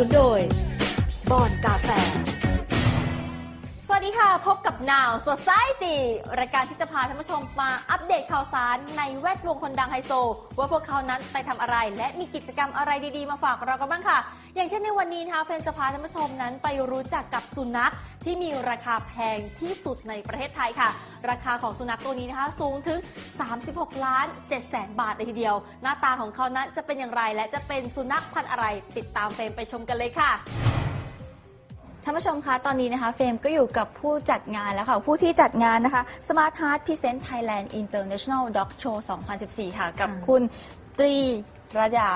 นุนโดย บอนกาแฟ สวัสดีค่ะ พบ Now Society รายการที่จะพาท่านผู้ชมมาอัปเดตข่าวสารในแวดวงคนดังไฮโซ ว่าพวกเขานั้นไปทำอะไร และมีกิจกรรมอะไรดีๆ มาฝากเรากันบ้างค่ะ อย่างเช่นในวันนี้นะคะเฟรนจะพาท่านผู้ชมนั้นไปรู้จักกับสุนัขที่มีราคาแพงที่สุดในประเทศไทยค่ะ ราคาของสุนัขตัวนี้นะคะสูงถึง 36 ล้าน7แสนบาทเลยทีเดียว หน้าตาของเขานั้นจะเป็นอย่างไรและจะเป็นสุนัขพันธุ์อะไร ติดตามเฟรมไปชมกันเลยค่ะานผู้ชมคะตอนนี้นะคะเฟรมก็อยู่กับผู้จัดงานแล้วค่ะ ผู้ที่จัดงานนะคะ Smart Heart Present Thailand International Dog Show 2014 ค่ะ กับคุณตรีระยา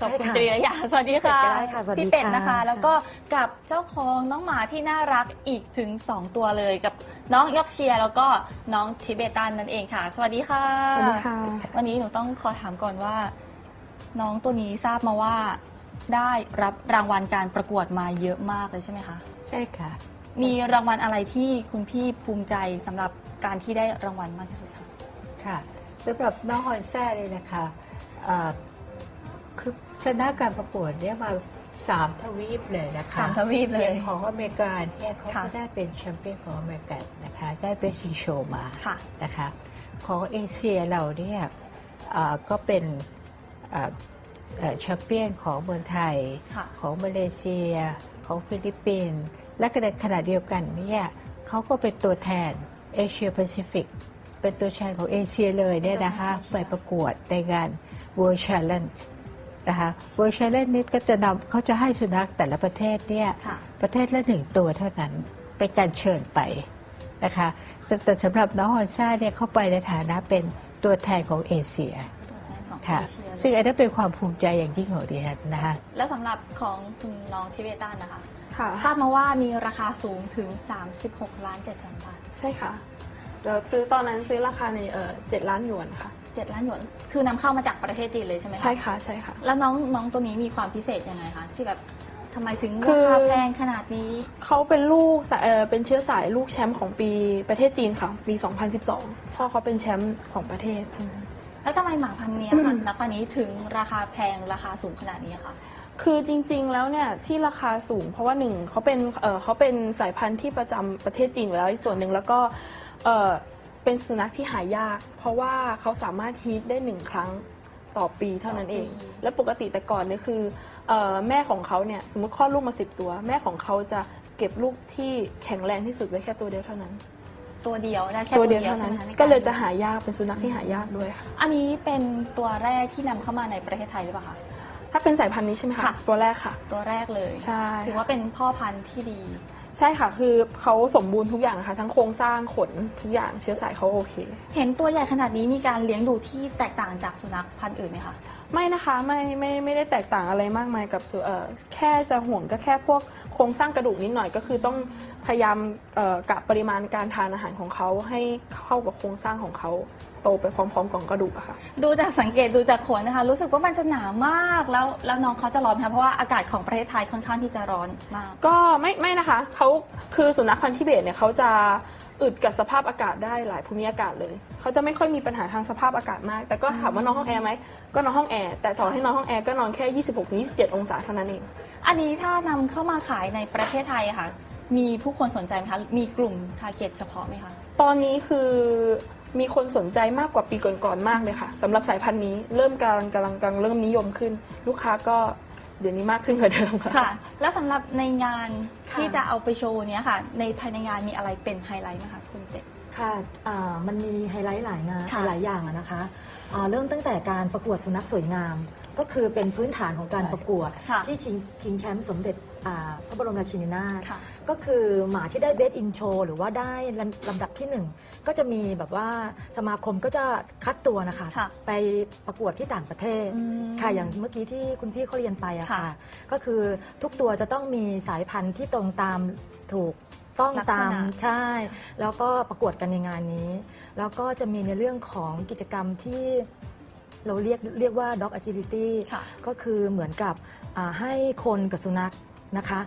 กับใช่คุณค่ะตรีระยาสวัสดีค่ะเป็ดก็ได้ค่ะสวัสดีพี่เป็ดนะคะค่ะแล้วก็กับเจ้าของน้องหมาที่น่ารักอีกถึง 2 ตัวเลยกับน้องยอกเชียร์แล้วก็น้องทิเบตันนั่นเองค่ะ สวัสดีค่ะสวัสดีค่ะ วันนี้หนูต้องขอถามก่อนว่า น้องตัวนี้ทราบมาว่าได้รับรางวัลการประกวดมาเยอะมากเลยใช่ไหมคะ ใช่ค่ะ มีรางวัลอะไรที่คุณพี่ภูมิใจสำหรับการที่ได้รางวัลมากที่สุดคะค่ะสำหรับน้องฮอนแซ่เลยนะคะเอ่อคือชนะการประกวดเนี่ยมาสามทวีปเลยนะคะสามทวีปเลยอางของอเมริกาเนี่ยเขาค่ะก็ได้เป็นแชมเปี้ยนของอเมริกันนะคะ ได้เบสซิโชมา ค่ะ นะคะของเอเชียเราเนี่ยเอ่อก็เป็นเอ่อเอ่อแชมเปี้ยนของเมืองไทย ค่ะ ของมาเลเซีย ของฟิลิปปินส์และขณะขณะเดียวกันเนี่ยเขาก็เป็นตัวแทนเอเชียแปซิฟิกเป็นตัวแทนของเอเชียเลยเนี่ยนะคะเป็นตัวแทนเอเชียไปประกวดในงาน World Challenge นะคะ World Challenge นี้ก็จะนำเขาจะให้สุนัขแต่ละประเทศเนี่ยค่ะประเทศละหนึ่งตัวเท่านั้นเป็นการเชิญไปนะคะแต่สำหรับน้องฮอนซ่าเนี่ยเข้าไปในฐานะเป็นตัวแทนของเอเชียตัวแทนของ ค่ะเอเชียซึ่งอันนั้นเป็นความภูมิใจอย่างยิ่งของดิฉันนะคะแล้วสำหรับของคุณน้องทิเบตันนะคะค่ะทราบมาว่ามีราคาสูงถึง 36 ล้าน7แสนบาทใช่ค่ะเดี๋ยวซื้อตอนนั้นซื้อราคาในเออเจ็ดล้านหยวนค่ะ 7ล้านหยวน คือนำเข้ามาจากประเทศจีนเลยใช่ไหมคะใช่ค่ะใช่ค่ะ แล้วน้องน้องตัวนี้มีความพิเศษยังไงคะที่แบบทำไมถึงคืราอคาแพงขนาดนี้ เขาเป็นลูกสายเออเป็นเชื้อสายลูกแชมป์ของปีประเทศจีนค่ะ ปี 2012พ่อเขาเป็นแชมป์ของประเทศ แล้วทำไมหมาพันธุ์เนี้ยค่ะสุนัขพันธุ์นี้ถึงราคาแพงราคาสูงขนาดนี้คะคือจริงๆ แล้วเนี่ยที่ราคาสูงเพราะว่าหนึ่งเขาเป็นเออเขาเป็นสายพันธุ์ที่ประจำประเทศจีนอยู่แล้วอีกส่วนหนึ่งแล้วก็เออเป็นสุนัขที่หายาก เพราะว่าเขาสามารถฮีทได้หนึ่งครั้งต่อปีเท่านั้นเอง และปกติแต่ก่อนเนี่ยคือเออแม่ของเขาเนี่ยสมมติคลอดลูกมาสิบตัว แม่ของเขาจะเก็บลูกที่แข็งแรงที่สุดไว้แค่ตัวเดียวเท่านั้น ตัวเดียวได้แค่ตัตัววเดีเดียยววเท่าใช่นั้ไหนมคะในารก็เลยจะหายากเป็นสุนัขที่หายากด้วยค่ะ อันนี้เป็นตัวแรกที่นำเข้ามาในประเทศไทยหรือเปล่าคะ ถ้าเป็นสายพันธุ์นี้ใช่ไหมคะค่ะตัวแรกค่ะ ตัวแรกเลยใช่ ถือว่าเป็นพ่อพันธุ์ที่ดี ใช่ค่ะ คือเขาสมบูรณ์ทุกอย่างค่ะ ทั้งโครงสร้างขนทุกอย่างเชื้อสายเขาโอเค เห็นตัวใหญ่ขนาดนี้มีการเลี้ยงดูที่แตกต่างจากสุนัขพันธุ์อื่นไหมคะ ไม่นะคะไม่ไม่ไม่ได้แตกต่างอะไรมากมายกับสุเอ่อแค่จะห่วงก็แค่พวกโครงสร้างกระดูกนิดหน่อยก็คือต้องพยายามเอ่อกะปริมาณการทานอาหารของเขาให้เข้ากับโครงสร้างของเขาโตไปพร้อมๆกับกระดูกอะค่ะ ดูจากสังเกตดูจากขนนะคะ รู้สึกว่ามันจะหนามากแล้วแล้วน้องเขาจะร้อนไหมคะเพราะว่าอากาศของประเทศไทยค่อนข้างที่จะร้อนมาก ก็ไม่ไม่นะคะเขาคือสุนัขพันธุ์ทิเบตเนี่ยเขาจะ อึดกับสภาพอากาศได้หลายภูมิอากาศเลย เขาจะไม่ค่อยมีปัญหาทางสภาพอากาศมาก แต่ก็ถามว่าน้องห้องแอร์ไหมก็นอนห้องแอร์แต่ต่อให้นอนห้องแอร์ก็นอนแค่ 26-27 องศาเท่านั้นเอง อันนี้ถ้านำเข้ามาขายในประเทศไทยอะค่ะ มีผู้คนสนใจไหมคะ มีกลุ่มทาร์เก็ตเฉพาะไหมคะ ตอนนี้คือมีคนสนใจมากกว่าปีก่อนๆมากเลยค่ะสำหรับสายพันธุ์นี้เริ่มกำลังกำลังกำลังเริ่มนิยมขึ้น ลูกค้าก็ เดี๋ยวนี้มากขึ้นกว่าเดิมค่ะ ค่ะ แล้วสำหรับในงานค่ะ ที่จะเอาไปโชว์เนี้ยค่ะ ในภายในงานมีอะไรเป็นไฮไลท์ไหมคะคุณเป็ด ค่ะอ่ามันมีไฮไลท์หลายงานค่ะหลายอย่างอะนะคะอ่าเริ่มตั้งแต่การประกวดสุนัขสวยงาม ก็คือเป็นพื้นฐานของการประกวด ค่ะ ที่ชิงชิงแชมป์สมเด็จอ่า พระบรมราชินีนาถค่ะก็คือหมาที่ได้เบสอินโชหรือว่าได้ลำลำดับที่หนึ่งก็จะมีแบบว่าสมาคมก็จะคัดตัวนะคะค่ะไปประกวดที่ต่างประเทศอืมค่ะอย่างเมื่อกี้ที่คุณพี่เขาเรียนไปอะค่ะค่ะ ก็คือทุกตัวจะต้องมีสายพันธุ์ที่ตรงตามถูกต้องลักษณะตามใช่ แล้วก็ประกวดกันในงานนี้ แล้วก็จะมีในเรื่องของกิจกรรมที่เราเรียกเรียกว่า dog agility ค่ะก็คือเหมือนกับอ่าให้คนกับสุนัข นะคะ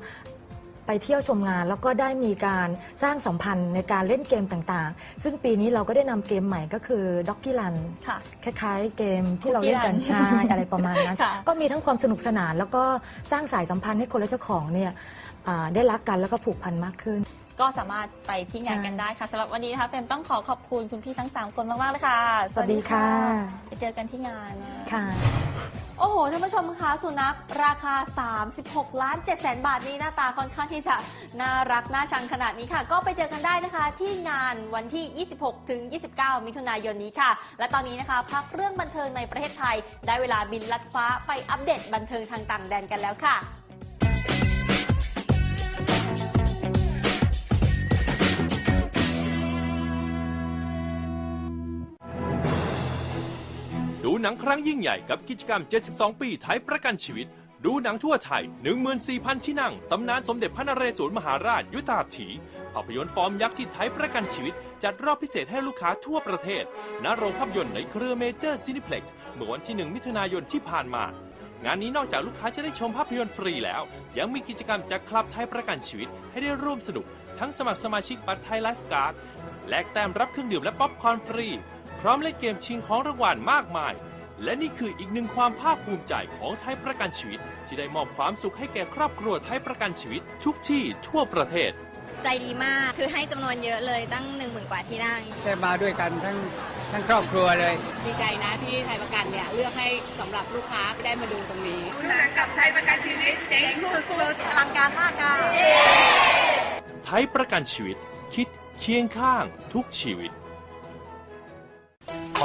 ไปเที่ยวชมงานแล้วก็ได้มีการสร้างสัมพันธ์ในการเล่นเกมต่างๆ ซึ่งปีนี้เราก็ได้นำเกมใหม่ก็คือด็อกกี้รันค่ะ คล้ายๆ เกมที่เราเล่นกัน Cookie ใช่ Run อะไรประมาณนั้น ค่ะ ก็มีทั้งความสนุกสนาน แล้วก็สร้างสายสัมพันธ์ให้คนและเจ้าของเนี่ยอ่าได้รักกันแล้วก็ผูกพันมากขึ้น ก็สามารถไปที่งานใช่กันได้ค่ะสำหรับวันนี้นะคะเฟรมต้องขอขอบคุณคุณพี่ทั้ง 3 คนมากๆเลยค่ะสวัสดีค่ะ ไปเจอกันที่งานนะ ค่ะ โอ้โหท่านผู้ชมคะสุนัขราคา 36 ล้าน7แสนบาทนี้หน้าตาค่อนข้างที่จะน่ารักน่าชังขนาดนี้ค่ะ ก็ไปเจอกันได้นะคะที่งานวันที่ 26 ถึง 29 มิถุนายนนี้ค่ะ และตอนนี้นะคะพักเรื่องบันเทิงในประเทศไทย ได้เวลาบินลัดฟ้าไปอัปเดตบันเทิงทางต่างแดนกันแล้วค่ะ หนังครั้งยิ่งใหญ่กับกิจกรรม 72 ปีไทยประกันชีวิต ดูหนังทั่วไทย 14,000 ที่นั่ง ตำนานสมเด็จพระนเรศวรมหาราชยุทธาถี ภาพยนตร์ฟอร์มยักษ์ที่ไทยประกันชีวิต จัดรอบพิเศษให้ลูกค้าทั่วประเทศ ณ โรงภาพยนตร์ในเครือเมเจอร์ซินิเพล็กซ์เมื่อวันที่ 1 มิถุนายนที่ผ่านมา งานนี้นอกจากลูกค้าจะได้ชมภาพยนตร์ฟรีแล้ว ยังมีกิจกรรมจากคลับไทยประกันชีวิตให้ได้ร่วมสนุก ทั้งสมัครสมาชิกบัตรไทยไลฟ์การ์ดแลกแต้มรับเครื่องดื่มและป๊อปคอร์นฟรี พร้อมเล่นเกมชิงของรางวัลมากมาย และนี่คืออีกหนึ่งความภาคภูมิใจของไทยประกันชีวิต ที่ได้มอบความสุขให้แก่ครอบครัวไทยประกันชีวิต ทุกที่ทั่วประเทศ ใจดีมากคือให้จำนวนเยอะเลยตั้งหนึ่งหมื่นกว่าที่นั่ง ได้มาด้วยกันทั้งทั้งครอบครัวเลย ดีใจนะที่ไทยประกันเนี่ยเลือกให้สำหรับลูกค้าได้มาดูตรงนี้อลังการมากค่ะไทยประกันชีวิต คิดเคียงข้างทุกชีวิตข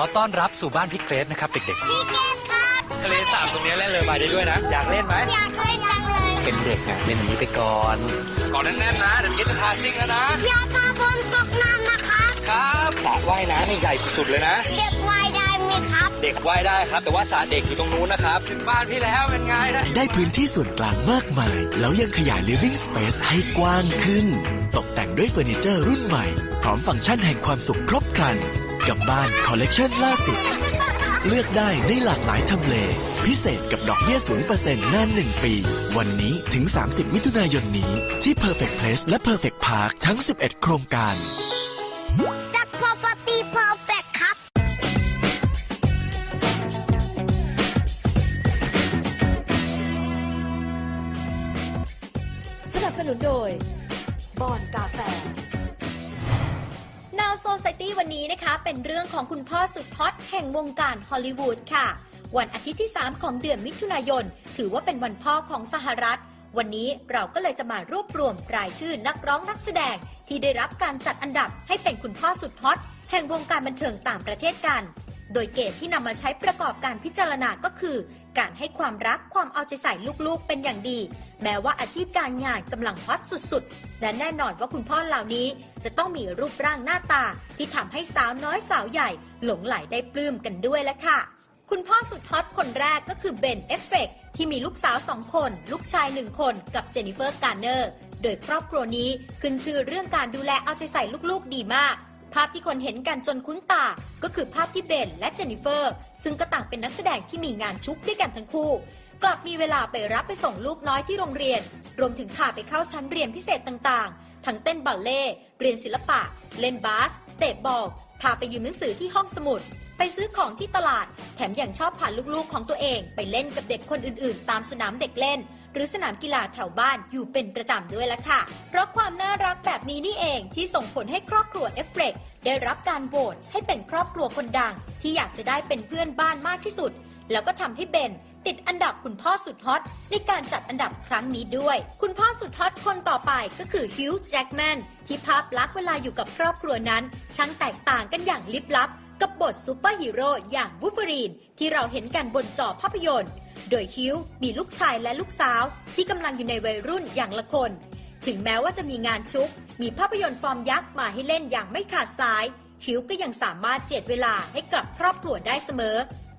อต้อนรับสู่บ้านพี่เกรซนะครับเด็กๆพี่เกรซครับทะเลสาบตรงนี้เล่นเรือใบได้ด้วยนะ อยากเล่นไหม อยากเล่นจังเลยเป็นเด็กไงเล่นอย่างนี้ไปก่อน ก่อนแน่นๆนะ เดี๋ยวพี่จะพาซิ่งแล้วนะ อยากพาบอลตกน้ำนะครับ ครับสระว่ายน้ำนี่ใหญ่สุดๆเลยนะ เด็กว่ายได้ไหมครับ เด็กว่ายได้ครับ แต่ว่าสระเด็กอยู่ตรงนู้นนะครับ ถึงบ้านพี่แล้วเป็นไงนะ ได้พื้นที่ส่วนกลางมากมาย แล้วยังขยาย living space ให้กว้างขึ้น ตกแต่งด้วยเฟอร์นิเจอร์รุ่นใหม่ พร้อมฟังก์ชันแห่งความสุขครบครัน กับบ้านคอลเลกชันล่าสุด เลือกได้ในหลากหลายทำเล พิเศษกับดอกเบี้ย0%นาน 1 ปี วันนี้ถึง 30 มิถุนายนนี้ ที่ Perfect Place และ Perfect Park ทั้ง 11 โครงการจาก property perfect ครับสนับสนุนโดย บอนกาแฟ Now Society วันนี้นะคะ เป็นเรื่องของคุณพ่อสุดฮอตแห่งวงการฮอลลีวูดค่ะ วันอาทิตย์ที่ 3 ของเดือนมิถุนายน ถือว่าเป็นวันพ่อของสหรัฐ วันนี้เราก็เลยจะมารวบรวมรายชื่อนักร้องนักแสดง ที่ได้รับการจัดอันดับให้เป็นคุณพ่อสุดฮอตแห่งวงการบันเทิงต่างประเทศกัน โดยเกณฑ์ที่นำมาใช้ประกอบการพิจารณาก็คือ การให้ความรักความเอาใจใส่ลูกๆเป็นอย่างดี แม้ว่าอาชีพการงานกำลังฮอตสุดๆ และแน่นอนว่าคุณพ่อเหล่านี้จะต้องมีรูปร่างหน้าตา ที่ทำให้สาวน้อยสาวใหญ่หลงไหลได้ปลื้มกันด้วยละค่ะ คุณพ่อสุดฮอตคนแรกก็คือเบนเอฟเฟกต์ที่มีลูกสาวสองคน ลูกชายหนึ่งคนกับเจนนิเฟอร์การ์เนอร์โดยครอบครัวนี้ขึ้นชื่อเรื่องการดูแลเอาใจใส่ลูกๆดีมาก ภาพที่คนเห็นกันจนคุ้นตา ก็คือภาพที่เบนและเจนนิเฟอร์ ซึ่งก็ต่างเป็นนักแสดงที่มีงานชุกด้วยกันทั้งคู่ กลับมีเวลาไปรับไปส่งลูกน้อยที่โรงเรียน รวมถึงพาไปเข้าชั้นเรียนพิเศษต่างๆ ทั้งเต้นบัลเล่เรียนศิลปะ เล่นบาส เตะบอลพาไปยืมหนังสือที่ห้องสมุด ไปซื้อของที่ตลาด แถมยังชอบพาลูกๆของตัวเอง ไปเล่นกับเด็กคนอื่นๆ ตามสนามเด็กเล่น หรือสนามกีฬาแถวบ้านอยู่เป็นประจำด้วยละค่ะ เพราะความน่ารักแบบนี้นี่เองที่ส่งผลให้ครอบครัวเอฟเฟกได้รับการโหวตให้เป็นครอบครัวคนดัง ที่อยากจะได้เป็นเพื่อนบ้านมากที่สุด แล้วก็ทำให้เบนติดอันดับคุณพ่อสุดฮอตในการจัดอันดับครั้งนี้ด้วย คุณพ่อสุดฮอตคนต่อไปก็คือฮิวจ์แจ็กแมนที่ภาพลักษณ์เวลาอยู่กับครอบครัวนั้น ช่างแตกต่างกันอย่างลิบลับ กับบทซูเปอร์ฮีโร่อย่างวูฟเฟอรีนที่เราเห็นกันบนจอภาพยนตร์ โดยฮิวมีลูกชายและลูกสาว ที่กำลังอยู่ในวัยรุ่นอย่างละคน ถึงแม้ว่าจะมีงานชุก มีภาพยนตร์ฟอร์มยักษ์มาให้เล่นอย่างไม่ขาดสายฮิวก็ยังสามารถเจ็ดเวลาให้กับครอบครัวได้เสมอ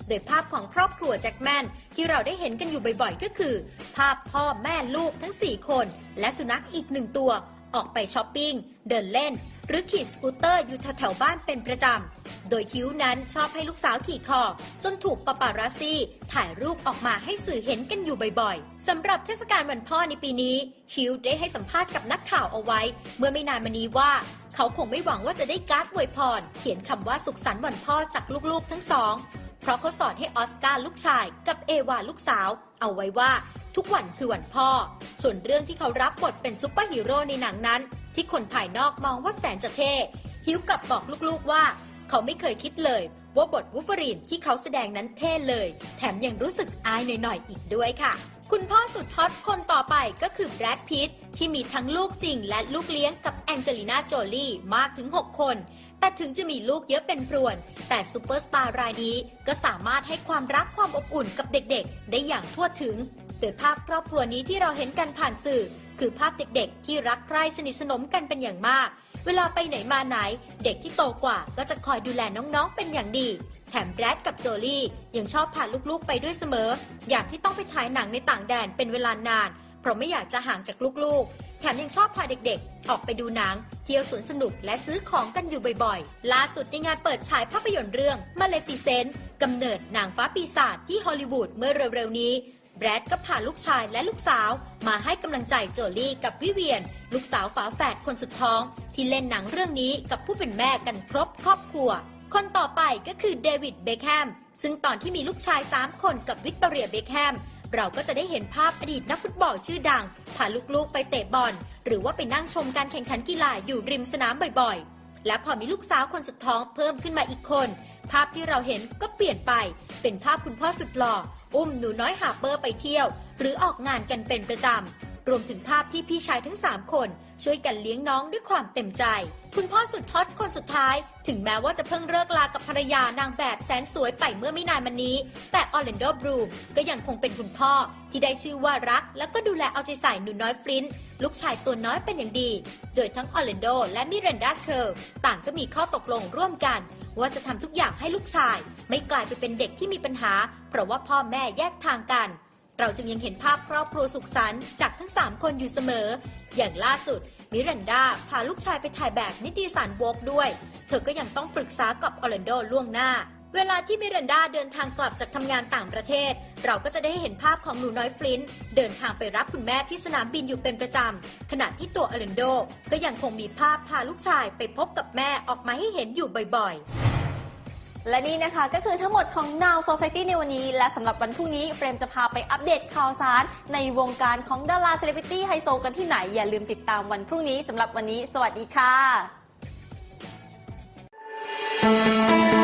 โดยภาพของครอบครัวแจ็คแมนที่เราได้เห็นกันอยู่บ่อยๆ ก็คือ ภาพพ่อแม่ลูกทั้ง 4 คน และสุนัขอีกหนึ่งตัว ออกไปช้อปปิ้ง เดินเล่น หรือขี่สกูตเตอร์อยู่แถวๆบ้านเป็นประจำ โดยฮิวนั้นชอบให้ลูกสาวขี่คอจนถูกปาปาราซี่ ถ่ายรูปออกมาให้สื่อเห็นกันอยู่บ่อยๆสำหรับเทศกาลวันพ่อในปีนี้ฮิวได้ให้สัมภาษณ์กับนักข่าวเอาไว้ เมื่อไม่นานมานี้ว่าเขาคงไม่หวังว่าจะได้การ์ดอวยพร เขียนคำว่าสุขสันต์วันพ่อจากลูกๆทั้งสอง ราะเขาสอนให้ออสการ์ลูกชายกับเอวาลูกสาว เอาไว้ว่าทุกวันคือวันพ่อ ส่วนเรื่องที่เขารับบทเป็นซุปเปอร์ฮีโร่ในหนังนั้น ที่คนภายนอกมองว่าแสนจะเท่ฮิวกลับบอกลูกๆว่า เขาไม่เคยคิดเลย ว่าบทวูฟเฟอรีนที่เขาแสดงนั้นเท่เลย แถมยังรู้สึกอายหน่อยๆอีกด้วยค่ะคุณพ่อสุดฮอตคนต่อไปก็คือแบรดพิตที่มีทั้งลูกจริงและลูกเลี้ยงกับแองเจลิน่าโจลีมากถึง 6 คน แต่ถึงจะมีลูกเยอะเป็นพรวน แต่ซูเปอร์สตาร์รายนี้ก็สามารถให้ความรักความอบอุ่นกับเด็กๆ ได้อย่างทั่วถึง โดยภาพครอบครัวนี้ที่เราเห็นกันผ่านสื่อ คือภาพเด็กๆ ที่รักใคร่สนิทสนมกันเป็นอย่างมาก เวลาไปไหนมาไหน เด็กที่โตกว่าก็จะคอยดูแลน้องๆเป็นอย่างดี แถมแบรดกับโจลี่ยังชอบพาลูกๆไปด้วยเสมอ อย่างที่ต้องไปถ่ายหนังในต่างแดนเป็นเวลานาน เพราะไม่อยากจะห่างจากลูกๆ แถมยังชอบพาเด็กๆ ออกไปดูหนัง เที่ยวสวนสนุกและซื้อของกันอยู่บ่อยๆ ล่าสุดในงานเปิดฉายภาพยนตร์เรื่อง Maleficent กำเนิดนางฟ้าปีศาจที่ฮอลลีวูดเมื่อเร็วๆนี้ แบรดก็พาลูกชายและลูกสาว มาให้กำลังใจโจลี่กับวิเวียน ลูกสาวฝาแฝดคนสุดท้อง ที่เล่นหนังเรื่องนี้กับผู้เป็นแม่กันครบครอบครัวคนต่อไปก็คือเดวิดเบคแฮม ซึ่งตอนที่มีลูกชาย 3 คนกับวิกตอเรียเบคแฮม เราก็จะได้เห็นภาพอดีตนักฟุตบอลชื่อดังพาลูกๆไปเตะบอล หรือว่าไปนั่งชมการแข่งขันกีฬาอยู่ริมสนามบ่อยๆ และพอมีลูกสาวคนสุดท้องเพิ่มขึ้นมาอีกคน ภาพที่เราเห็นก็เปลี่ยนไป เป็นภาพคุณพ่อสุดหล่ออุ้มหนูน้อยหาเปอร์ไปเที่ยว หรือออกงานกันเป็นประจำ รวมถึงภาพที่พี่ชายทั้ง 3 คน ช่วยกันเลี้ยงน้องด้วยความเต็มใจ คุณพ่อสุดฮอตคนสุดท้าย ถึงแม้ว่าจะเพิ่งเลิกลากับภรรยานางแบบแสนสวยไปเมื่อไม่นานมานี้ แต่ออร์แลนโดบรูมก็ยังคงเป็นคุณพ่อ ที่ได้ชื่อว่ารัก แล้วก็ดูแลเอาใจใส่หนูน้อยฟลินต์ลูกชายตัวน้อยเป็นอย่างดี โดยทั้งออร์แลนโดและมิเรนดาเคิร์ต่างก็มีข้อตกลงร่วมกันว่าจะทำทุกอย่างให้ลูกชาย ไม่กลายไปเป็นเด็กที่มีปัญหา เพราะว่าพ่อแม่แยกทางกัน เราจึงยังเห็นภาพครอบครัวสุขสันต์จากทั้ง 3 คนอยู่เสมอ อย่างล่าสุด มิรันดาพาลูกชายไปถ่ายแบบนิตยสารโวกด้วย เธอก็ยังต้องปรึกษากับออร์แลนโดล่วงหน้า เวลาที่มิรันดาเดินทางกลับจากทำงานต่างประเทศ เราก็จะได้เห็นภาพของหนูน้อยฟลินต์เดินทางไปรับคุณแม่ที่สนามบินอยู่เป็นประจำขณะที่ตัวออร์แลนโดก็ยังคงมีภาพพาลูกชายไปพบกับแม่ออกมาให้เห็นอยู่บ่อยๆ และนี่นะคะก็คือทั้งหมดของ Now Society ในวันนี้ และสำหรับวันพรุ่งนี้เฟรมจะพาไปอัปเดตข่าวสาร ในวงการของดาราเซเลบริตี้ไฮโซกันที่ไหน อย่าลืมติดตามวันพรุ่งนี้สำหรับวันนี้ สวัสดีค่ะ